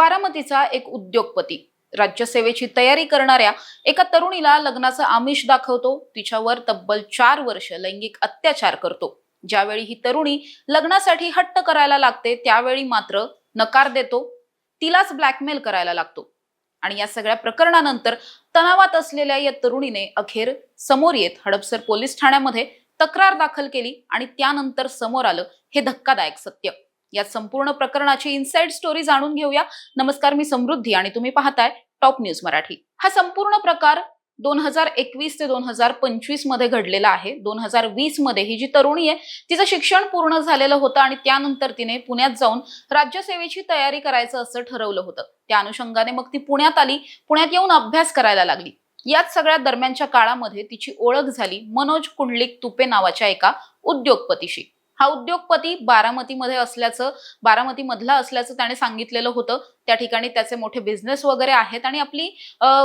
बारामतीचा एक उद्योगपती. राज्यसेवेची तयारी करणाऱ्या एका तरुणीला लग्नाचं आमिष दाखवतो. तिच्यावर तब्बल चार वर्ष लैंगिक अत्याचार करतो. ज्यावेळी ही तरुणी लग्नासाठी हट्ट करायला लागते त्यावेळी मात्र नकार देतो. तिलाच ब्लॅकमेल करायला लागतो. आणि या सगळ्या प्रकरणानंतर तणावात असलेल्या या तरुणीने अखेर समोर येत हडपसर पोलीस ठाण्यामध्ये तक्रार दाखल केली आणि त्यानंतर समोर आलं हे धक्कादायक सत्य. या संपूर्ण प्रकरणाची इनसाइड स्टोरी जाणून घेऊया. नमस्कार मी समृद्धी आणि तुम्ही पाहताय टॉप न्यूज मराठी. हा संपूर्ण प्रकार दोन हजार एकवीस ते दोन हजार पंचवीसमध्ये घडलेला आहे. दोन हजार वीसमध्ये ही जी तरुणी आहे तिचं शिक्षण पूर्ण झालेलं होतं आणि त्यानंतर तिने पुण्यात जाऊन राज्यसेवेची तयारी करायचं असं ठरवलं होतं. त्या अनुषंगाने मग ती पुण्यात आली. पुण्यात येऊन अभ्यास करायला लागली. याच सगळ्या दरम्यानच्या काळामध्ये तिची ओळख झाली मनोज कुंडलिक तुपे नावाच्या एका उद्योगपतीशी. हा उद्योगपती बारामतीमध्ये असल्याचं बारामती मधला असल्याचं त्याने सांगितलेलं होतं. त्या ठिकाणी त्याचे मोठे बिझनेस वगैरे आहेत आणि आपली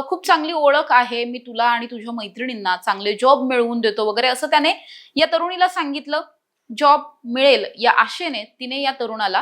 खूप चांगली ओळख आहे. मी तुला आणि तुझ्या मैत्रिणींना चांगले जॉब मिळवून देतो वगैरे असं त्याने या तरुणीला सांगितलं. जॉब मिळेल या आशेने तिने या तरुणाला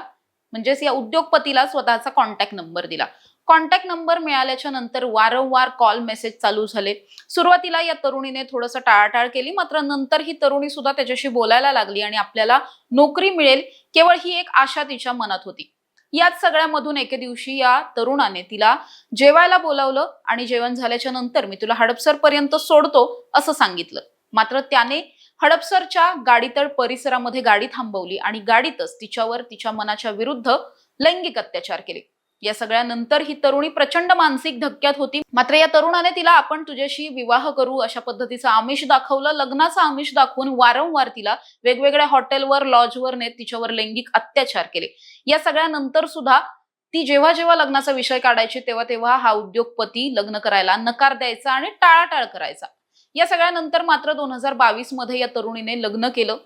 म्हणजेच या उद्योगपतीला स्वतःचा कॉन्टॅक्ट नंबर दिला. कॉन्टॅक्ट नंबर मिळाल्याच्या नंतर वारंवार कॉल मेसेज चालू झाले. सुरुवातीला या तरुणीने थोडंसं टाळाटाळ केली मात्र नंतर ही तरुणी सुद्धा त्याच्याशी बोलायला लागली आणि आपल्याला नोकरी मिळेल केवळ ही एक आशा तिच्या मनात होती. याच सगळ्यामधून एके दिवशी या तरुणाने तिला जेवायला बोलावलं आणि जेवण झाल्याच्यानंतर मी तुला हडपसर पर्यंत सोडतो असं सांगितलं. मात्र त्याने हडपसरच्या गाडीतळ परिसरामध्ये गाडी थांबवली आणि गाडीतच तिच्यावर तिच्या मनाच्या विरुद्ध लैंगिक अत्याचार केले. या सगळ्यानंतर ही तरुणी प्रचंड मानसिक धक्क्यात होती. मात्र या तरुणाने तिला आपण तुझ्याशी विवाह करू अशा पद्धतीचं आमिष दाखवलं. लग्नाचं आमिष दाखवून वारंवार तिला वेगवेगळ्या हॉटेलवर लॉजवर नेत तिच्यावर लैंगिक अत्याचार केले. या सगळ्यानंतर सुद्धा ती जेव्हा जेव्हा लग्नाचा विषय काढायची तेव्हा तेव्हा हा उद्योगपती लग्न करायला नकार द्यायचा आणि टाळाटाळ करायचा. या सगळ्यानंतर मात्र दोन हजार बावीसमध्ये या तरुणीने लग्न केलं.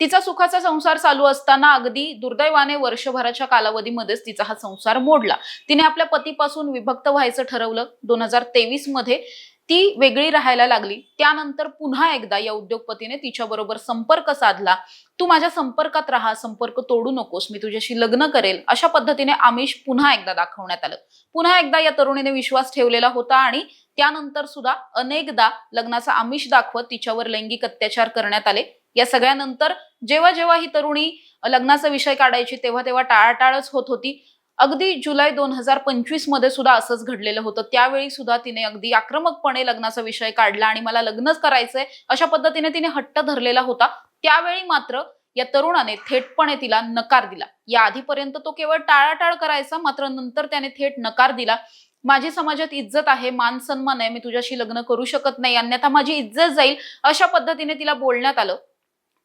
तिचा सुखाचा संसार चालू असताना अगदी दुर्दैवाने वर्षभराच्या कालावधीमध्येच तिचा हा संसार मोडला. तिने आपल्या पतीपासून विभक्त व्हायचं ठरवलं. दोन हजार तेवीसमध्ये ती वेगळी राहायला लागली. त्यानंतर पुन्हा एकदा या उद्योगपतीने तिच्या बरोबर संपर्क साधला. तू माझ्या संपर्कात राहा. संपर्क तोडू नकोस. मी तुझ्याशी लग्न करेल. अशा पद्धतीने आमिष पुन्हा एकदा दाखवण्यात आलं. पुन्हा एकदा या तरुणीने विश्वास ठेवलेला होता आणि त्यानंतर सुद्धा अनेकदा लग्नाचा आमिष दाखवत तिच्यावर लैंगिक अत्याचार करण्यात आले. या सगळ्यानंतर जेव्हा जेव्हा ही तरुणी लग्नाचा विषय काढायची तेव्हा तेव्हा टाळाटाळच होत होती. अगदी जुलै दोन हजार पंचवीसमध्ये सुद्धा असंच घडलेलं होतं. त्यावेळी सुद्धा तिने अगदी आक्रमकपणे लग्नाचा विषय काढला आणि मला लग्नच करायचंय अशा पद्धतीने तिने हट्ट धरलेला होता. त्यावेळी मात्र या तरुणाने थेटपणे तिला नकार दिला. या आधीपर्यंत तो केवळ टाळाटाळ करायचा मात्र नंतर त्याने थेट नकार दिला. माझी समाजात इज्जत आहे मान सन्मान आहे मी तुझ्याशी लग्न करू शकत नाही अन्यथा माझी इज्जत जाईल अशा पद्धतीने तिला बोलण्यात आलं.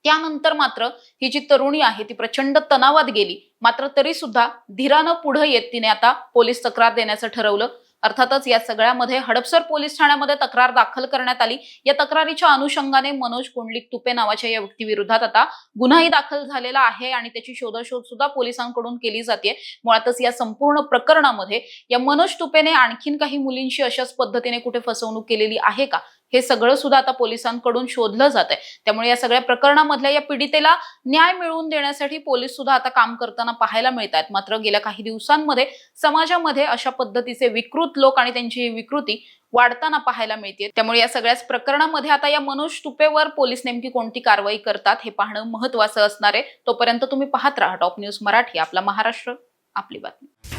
त्यानंतर मात्र ही जी तरुणी आहे ती प्रचंड तणावात गेली. मात्र तरी सुद्धा धीरानं पुढे येत तिने आता पोलीस तक्रार देण्याचं ठरवलं. अर्थातच या सगळ्यामध्ये हडपसर पोलीस ठाण्यामध्ये तक्रार दाखल करण्यात आली. या तक्रारीच्या अनुषंगाने मनोज कुंडलिक तुपे नावाच्या या व्यक्तीविरोधात आता गुन्हाही दाखल झालेला आहे आणि त्याची शोधाशोध सुद्धा पोलिसांकडून केली जाते मुळातच या संपूर्ण प्रकरणामध्ये या मनोज तुपेने आणखीन काही मुलींशी अशाच पद्धतीने कुठे फसवणूक केलेली आहे का? हे सगळं सुद्धा आता पोलिसांकडून शोधलं जात आहे त्यामुळे या सगळ्या प्रकरणामधल्या या पीडितेला न्याय मिळवून देण्यासाठी पोलीस सुद्धा आता काम करताना पाहायला मिळत आहेत मात्र गेल्या काही दिवसांमध्ये समाजामध्ये अशा पद्धतीचे विकृत लोक आणि त्यांची ही विकृती वाढताना पाहायला मिळते त्यामुळे या सगळ्याच प्रकरणामध्ये आता या मनोज तुपेवर पोलीस नेमकी कोणती कारवाई करतात हे पाहणं महत्वाचं असणार आहे. तोपर्यंत तुम्ही पाहत राहा टॉप न्यूज मराठी आपला महाराष्ट्र आपली बातमी.